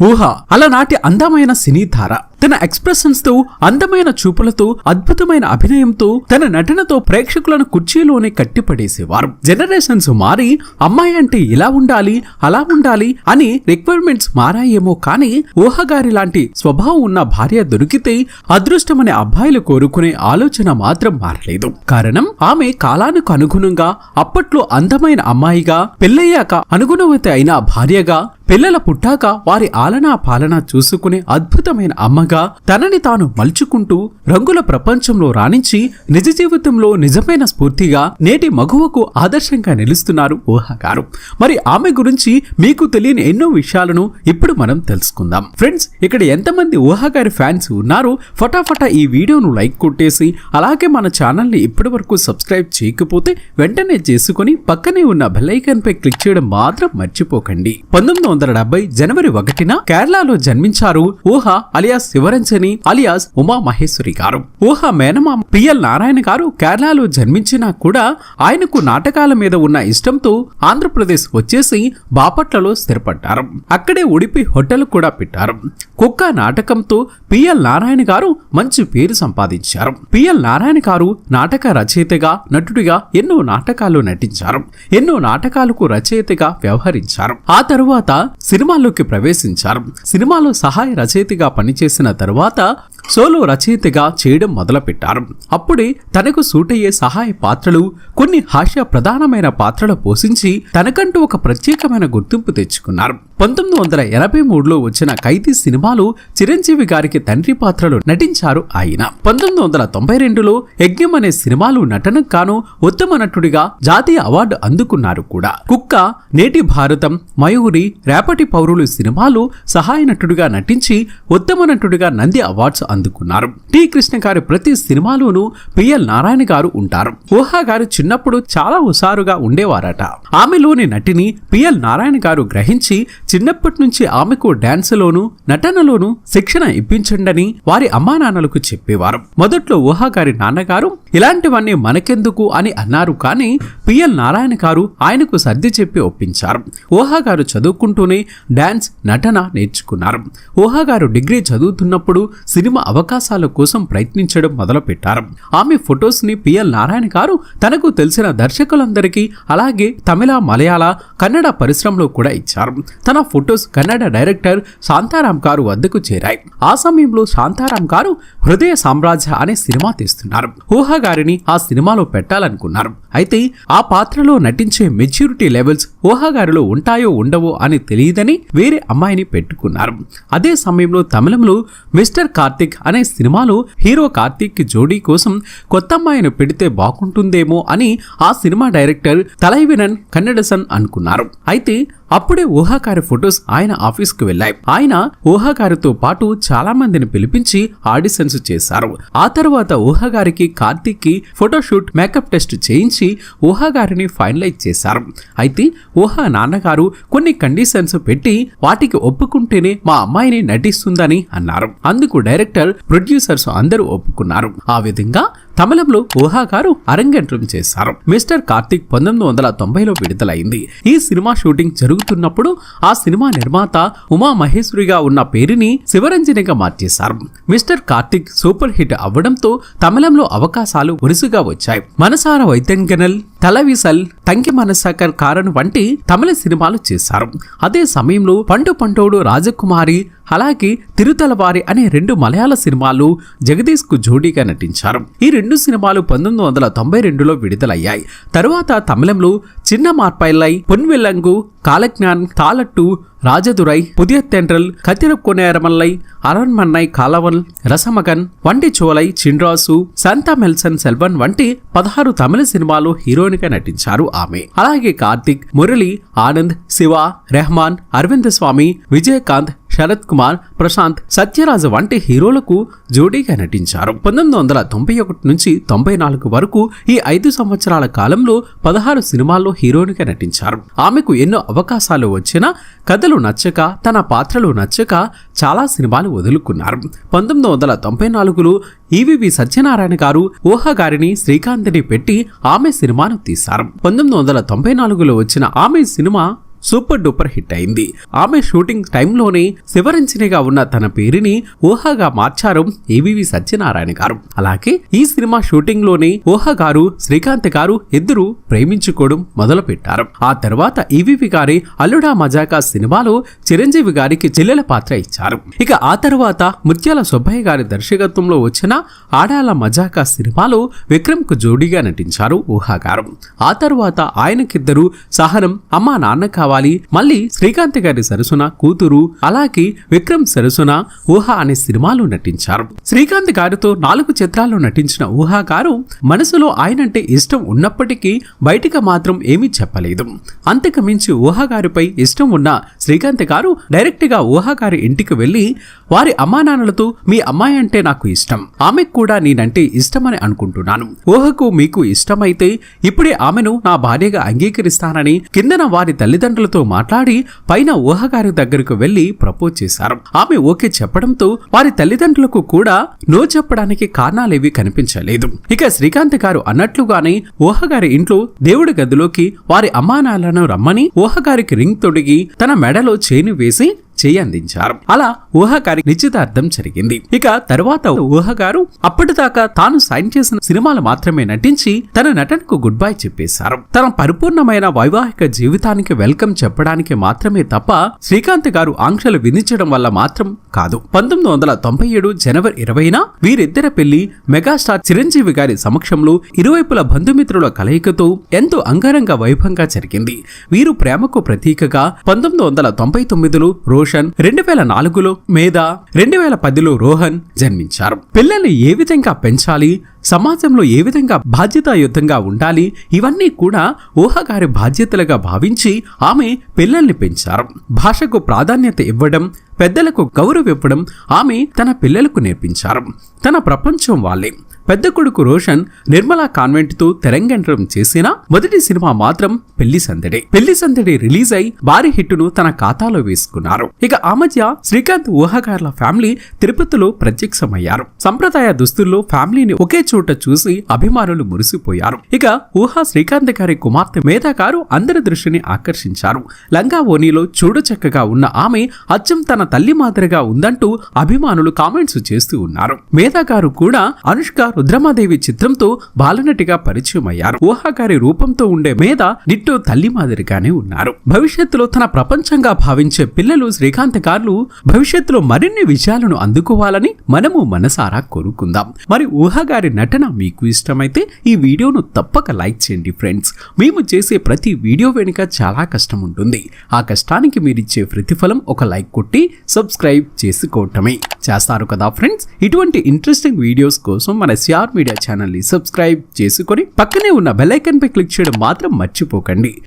ఊహ అలనాటి అందమైన సినీ ధార తన ఎక్స్ప్రెషన్స్తో అందమైన చూపులతో అద్భుతమైన అభినయంతో తన నటనతో ప్రేక్షకులను కుర్చీలోనే కట్టిపడేసేవారు. జనరేషన్స్ మారి అమ్మాయి అంటే ఇలా ఉండాలి అలా ఉండాలి అని రిక్వైర్మెంట్స్ మారాయేమో కానీ ఊహగారి లాంటి స్వభావం ఉన్న భార్య దొరికితే అదృష్టమనే అబ్బాయిలు కోరుకునే ఆలోచన మాత్రం మారలేదు. కారణం ఆమె కాలానికి అనుగుణంగా అప్పట్లో అందమైన అమ్మాయిగా పెళ్ళయ్యాక అనుగుణవతి అయిన భార్యగా పిల్లల పుట్టాక వారి ఆలనా పాలన చూసుకునే అద్భుతమైన అమ్మగా తనని తాను మలుచుకుంటూ రంగుల ప్రపంచంలో రాణించి నిజ జీవితంలో నిజమైన స్ఫూర్తిగా నేటి మగువకు ఆదర్శంగా నిలుస్తున్నారు ఊహ గారు. మరి ఆమె గురించి మీకు తెలియని ఎన్నో విషయాలను ఇప్పుడు మనం తెలుసుకుందాం. ఫ్రెండ్స్ ఇక్కడ ఎంతమంది ఊహ గారి ఫ్యాన్స్ ఉన్నారు ఫటాఫటా ఈ వీడియోను లైక్ కొట్టేసి అలాగే మన ఛానల్ని ఇప్పటి వరకు సబ్స్క్రైబ్ చేయకపోతే వెంటనే చేసుకుని పక్కనే ఉన్న బెలైకన్ పై క్లిక్ చేయడం మాత్రం మర్చిపోకండి. పంతొమ్మిది వందల జనవరి ఒకటిన కేరళలో జన్మించారు ఊహ అలియాస్ శివరంజని అలియాస్ ఉమా మహేశ్వరి గారు. ఊహ మేనమామ పిఎల్ నారాయణ గారు కేరళలో జన్మించినా కూడా ఆయనకు నాటకాల మీద ఉన్న ఇష్టంతో ఆంధ్రప్రదేశ్ వచ్చేసి బాపట్లలో స్థిరపడ్డారు. అక్కడే ఉడిపి హోటల్ కూడా పెట్టారు. కుక్క నాటకంతో పిఎల్ నారాయణ గారు మంచి పేరు సంపాదించారు. పిఎల్ నారాయణ గారు నాటక రచయితగా నటుడిగా ఎన్నో నాటకాలు నటించారు. ఎన్నో నాటకాలకు రచయితగా వ్యవహరించారు. ఆ తరువాత సినిమాల్లోకి ప్రవేశించారు. సినిమాలో సహాయ రచయితగా పనిచేసిన తర్వాత సోలో రచయితగా చేయడం మొదలుపెట్టారు. అప్పుడే తనకు సూటయ్యే సహాయ పాత్రలు కొన్ని హాస్య ప్రధానమైన పాత్రలు పోషించి తనకంటూ ఒక ప్రత్యేకమైన గుర్తింపు తెచ్చుకున్నారు. పంతొమ్మిది వందల ఎనభై మూడులో వచ్చిన ఖైదీ సినిమాలో చిరంజీవి గారికి తండ్రి పాత్రలు నటించారు ఆయన. పంతొమ్మిది వందల తొంభై రెండులో యజ్ఞం అనే సినిమాలు నటనకు గాను ఉత్తమ నటుడిగా జాతీయ అవార్డు అందుకున్నారు కూడా. కుక్క నేటి భారతం మయూరి రేపటి పౌరులు సినిమాలు సహాయ నటుడిగా నటించి ఉత్తమ నటుడిగా నంది అవార్డ్స్ అందుకున్నారు. టి కృష్ణ గారి ప్రతి సినిమాలోనూ పిఎల్ నారాయణ గారు ఉంటారు. ఊహా గారు చిన్నప్పుడు చాలా హుషారుగా ఉండేవారట. ఆమెలోని నటిని పిఎల్ నారాయణ గారు గ్రహించి చిన్నప్పటి నుంచి ఆమెకు డాన్సులోనూ నటనలోనూ శిక్షణ ఇప్పించండని వారి అమ్మా నాన్నలకు చెప్పేవారు. మొదట్లో ఊహాగారి నాన్నగారు ఇలాంటివన్నీ మనకెందుకు? అని అన్నారు కానీ పిఎల్ నారాయణ గారు ఆయనకు సర్ది చెప్పి ఒప్పించారు. ఊహాగారు చదువుకుంటూనే డాన్స్ నటన నేర్చుకున్నారు. ఊహాగారు డిగ్రీ చదువుతున్నప్పుడు సినిమా అవకాశాల కోసం ప్రయత్నించడం మొదలుపెట్టారు. ఆమె ఫొటోస్ని పిఎల్ నారాయణ గారు తనకు తెలిసిన దర్శకులందరికీ అలాగే తమిళ మలయాళ కన్నడ పరిశ్రమలో కూడా ఇచ్చారు. తన ఫొటోస్ కన్నడ డైరెక్టర్ శాంతారాం గారు వద్దకు చేరాయి. ఆ సమయంలో శాంతారాం గారు హృదయ సామ్రాజ్య అనే సినిమా తీస్తున్నారు. ఊహ గారిని ఆ సినిమాలో పెట్టాలనుకున్నారు. అయితే ఆ పాత్రలో నటించే మెచ్యూరిటీ లెవెల్స్ ఊహ గారిలో ఉంటాయో ఉండవో అని తెలియదని వేరే అమ్మాయిని పెట్టుకున్నారు. అదే సమయంలో తమిళంలో మిస్టర్ కార్తిక్ అనే సినిమాలో హీరో కార్తిక్కి జోడీ కోసం కొత్త అమ్మాయిని పెడితే బాగుంటుందేమో అని ఆ సినిమా డైరెక్టర్ తలైవినన్ కన్నడసన్ అనుకున్నారు. అయితే అప్పుడే ఊహాకారి ఫొటోస్ ఆయన ఆఫీస్కు వెళ్ళాయి. ఆయన ఊహాగారితో పాటు చాలా మందిని పిలిపించి ఆడిషన్స్ చేశారు. ఆ తర్వాత ఊహాగారికి కార్తీక్కి ఫోటోషూట్ మేకప్ టెస్ట్ చేయించి ఊహాగారిని ఫైనలైజ్ చేశారు. అయితే ఊహా నాన్నగారు కొన్ని కండిషన్స్ పెట్టి వాటికి ఒప్పుకుంటేనే మా అమ్మాయిని నటిస్తుందని అన్నారు. అందుకు డైరెక్టర్ ప్రొడ్యూసర్స్ అందరూ ఒప్పుకున్నారు. ఆ విధంగా తమిళంలో ఊహా గారు అరంగేట్రం చేశారు. మిస్టర్ కార్తిక్ పంతొమ్మిది వందల తొంభైలో విడుదలైంది. ఈ సినిమా షూటింగ్ జరుగుతున్నప్పుడు ఆ సినిమా నిర్మాత ఉమా మహేశ్వరిగా ఉన్న పేరుని శివరంజనిగా మార్చేశారు. మిస్టర్ కార్తిక్ సూపర్ హిట్ అవ్వడంతో తమిళంలో అవకాశాలు వరుసగా వచ్చాయి. మనసార వైద్యంగనల్ తలవిసల్ తంకి మనసాకర్ కారన్ వంటి తమిళ సినిమాలు చేశారు. అదే సమయంలో పండు పంటోడు రాజకుమారి అలాగే తిరుతలవారి అనే రెండు మలయాళ సినిమాలు జగదీష్కు జోడీగా నటించారు. ఈ రెండు సినిమాలు పంతొమ్మిది వందల తొంభై రెండులో విడుదలయ్యాయి. తరువాత తమిళంలో చిన్న మార్పైలై పొన్వెల్లంగు కాలజ్ఞాన్ తాలట్టు రాజదురై పుదియ తెండ్రల్ కతిరకొనేరమల్లై అరణ్మన్నై కాలవన్ రసమగన్ వంటి చోలై చిండ్రాసు సంతా మెల్సన్ సెల్వన్ వంటి పదహారు తమిళ సినిమాలు హీరోయిన్గా నటించారు ఆమె. అలాగే కార్తిక్ మురళి ఆనంద్ శివ రెహమాన్ అరవింద్ స్వామి విజయకాంత్ శరత్ కుమార్ ప్రశాంత్ సత్యరాజ్ వంటి హీరోలకు జోడీగా నటించారు. పంతొమ్మిది వందల తొంభై ఒకటి నుంచి తొంభై నాలుగు వరకు ఈ ఐదు సంవత్సరాల కాలంలో పదహారు సినిమాల్లో హీరోయిన్గా నటించారు. ఆమెకు ఎన్నో అవకాశాలు వచ్చినా కథలు నచ్చక తన పాత్రలు నచ్చక చాలా సినిమాలు వదులుకున్నారు. పంతొమ్మిది వందల తొంభై నాలుగులో ఈవివి సత్యనారాయణ గారు ఊహ గారిని శ్రీకాంత్ని పెట్టి ఆమె సినిమాను తీశారు. పంతొమ్మిది వందల తొంభై నాలుగులో వచ్చిన ఆమె సినిమా సూపర్ డూపర్ హిట్ అయింది. ఆమె షూటింగ్ టైంలోనే శివరంజనిగా ఉన్న తన పేరుని ఊహగా మార్చారు ఏవివి సత్యనారాయణ గారు. అలాగే ఈ సినిమా షూటింగ్లోనే ఊహ గారు శ్రీకాంత్ గారు ఇద్దరు ప్రేమించుకోవడం మొదలు పెట్టారు ఆ తర్వాత ఈవివి గారి అల్లుడా మజాకా సినిమాలో చిరంజీవి గారికి చెల్లెల పాత్ర ఇచ్చారు. ఇక ఆ తర్వాత ముత్యాల సుబ్బయ్య గారి దర్శకత్వంలో వచ్చిన ఆడాల మజాకా సినిమాలో విక్రమ్కు జోడీగా నటించారు ఊహా గారు. ఆ తర్వాత ఆయనకిద్దరు సహనం అమ్మా నాన్న కావాలి మళ్ళీ శ్రీకాంత్ గారి సరసున కూతురు అలాగే విక్రమ్ సరసున ఊహ అనే సినిమాలో నటించారు. శ్రీకాంత్ గారితో నాలుగు చిత్రాల్లో నటించిన ఊహా గారు మనసులో ఆయనంటే ఇష్టం ఉన్నప్పటికీ బయటికి మాత్రం ఏమీ చెప్పలేదు. అంతకు మించి ఊహా గారిపై ఇష్టం ఉన్న శ్రీకాంత్ గారు డైరెక్ట్గా ఊహా గారి ఇంటికి వెళ్ళి వారి అమ్మానాన్నలతో మీ అమ్మాయి అంటే నాకు ఇష్టం. ఆమెకు కూడా నేనంటే ఇష్టమని అనుకుంటున్నాను. ఊహకు మీకు ఇష్టమైతే ఇప్పుడే ఆమెను నా భార్యగా అంగీకరిస్తానని కిందన వారి తల్లిదండ్రులతో మాట్లాడి పైన ఊహగారి దగ్గరకు వెళ్ళి ప్రపోజ్ చేశారు. ఆమె ఓకే చెప్పడంతో వారి తల్లిదండ్రులకు కూడా నో చెప్పడానికి కారణాలేవి కనిపించలేదు. ఇక శ్రీకాంత్ గారు అన్నట్లుగానే ఊహగారి ఇంట్లో దేవుడి గదిలోకి వారి అమ్మానాలను రమ్మని ఊహగారికి రింగ్ తొడిగి తన మెడలో చేను వేసి చేయి అందించారు. అలా ఊహ గారి నిశ్చితార్థం జరిగింది. ఇక తరువాత ఊహ గారు అప్పటిదాకా తాను సైన్ చేసిన సినిమాలు మాత్రమే నటించి తన నటనకు గుడ్ బై చెప్పేశారు తన పరిపూర్ణమైన వైవాహిక జీవితానికి వెల్కమ్ చెప్పడానికి మాత్రమే తప్ప శ్రీకాంత్ గారు ఆంక్షలు విధించడం వల్ల మాత్రం కాదు. పంతొమ్మిది వందల తొంభై ఏడు జనవరి ఇరవైన వీరిద్దరి పెళ్ళి మెగాస్టార్ చిరంజీవి గారి సమక్షంలో ఇరువైపుల బంధుమిత్రుల కలయికతో ఎంతో అంగరంగ వైభవంగా జరిగింది. వీరు ప్రేమకు ప్రతీకగా పంతొమ్మిది వందల తొంభై తొమ్మిదిలో రోషన్ రెండు వేల నాలుగులో మేధ రెండు వేల పదిలో రోహన్ జన్మించారు. పిల్లల్ని ఏ విధంగా పెంచాలి సమాజంలో ఏ విధంగా బాధ్యతాయుతంగా ఉండాలి ఇవన్నీ కూడా ఊహగారి బాధ్యతలుగా భావించి ఆమె పిల్లల్ని పెంచారు. భాషకు ప్రాధాన్యత ఇవ్వడం పెద్దలకు గౌరవ ఇవ్వడం ఆమె తన పిల్లలకు నేర్పించారు. తన ప్రపంచం వాళ్ళే. పెద్ద కొడుకు రోషన్ నిర్మలా కాన్వెంట్తో తెరంగేట్రం చేసిన మొదటి సినిమా మాత్రం పెళ్ళి సందడి. పెళ్ళి సందడి రిలీజ్ అయి భారీ హిట్టును తన ఖాతాలో వేసుకున్నారు. ఇక ఆ మధ్య శ్రీకాంత్ ఊహాకారుల ఫ్యామిలీ తిరుపతిలో ప్రత్యక్షమయ్యారు. సంప్రదాయ దుస్తుల్లో ఫ్యామిలీని ఒకే చోట చూసి అభిమానులు మురిసిపోయారు. ఇక ఊహా శ్రీకాంత్ గారి కుమార్తె మేధా గారు అందరి దృష్టిని ఆకర్షించారు. లంగా ఓనీలో చూడచక్కగా ఉన్న ఆమె అచ్చం తన తల్లి మాదిరిగా ఉందంటూ అభిమానులు కామెంట్స్ చేస్తూ ఉన్నారు. మేధా గారు కూడా అనుష్క రుద్రమాదేవి చిత్రంతో బాలనటిగా పరిచయం అయ్యారు ఊహాకారి రూపంతో ఉండే మేధ నిట్టో తల్లి మాదిరిగానే ఉన్నారు. భవిష్యత్తులో తన ప్రపంచంగా భావించే పిల్లలు శ్రీకాంత్ గారు భవిష్యత్తులో మరిన్ని విజయాలను అందుకోవాలని మనము మనసారా కోరుకుందాం. మరి ఊహాగారి నటన మీకు ఇష్టమైతే ఈ వీడియోను తప్పక లైక్ చేయండి ఫ్రెండ్స్. మేము చేసే ప్రతి వీడియో వెనుక చాలా కష్టం ఉంటుంది. ఆ కష్టానికి మీరిచ్చే ప్రతిఫలం ఒక లైక్ కొట్టి సబ్స్క్రైబ్ చేసుకోవటమే. చేస్తారు కదా ఫ్రెండ్స్? ఇటువంటి ఇంట్రెస్టింగ్ వీడియోస్ కోసం మన సిఆర్ మీడియా ఛానల్ని సబ్స్క్రైబ్ చేసుకొని పక్కనే ఉన్న బెల్ పై క్లిక్ చేయడం మాత్రం మర్చిపోకండి.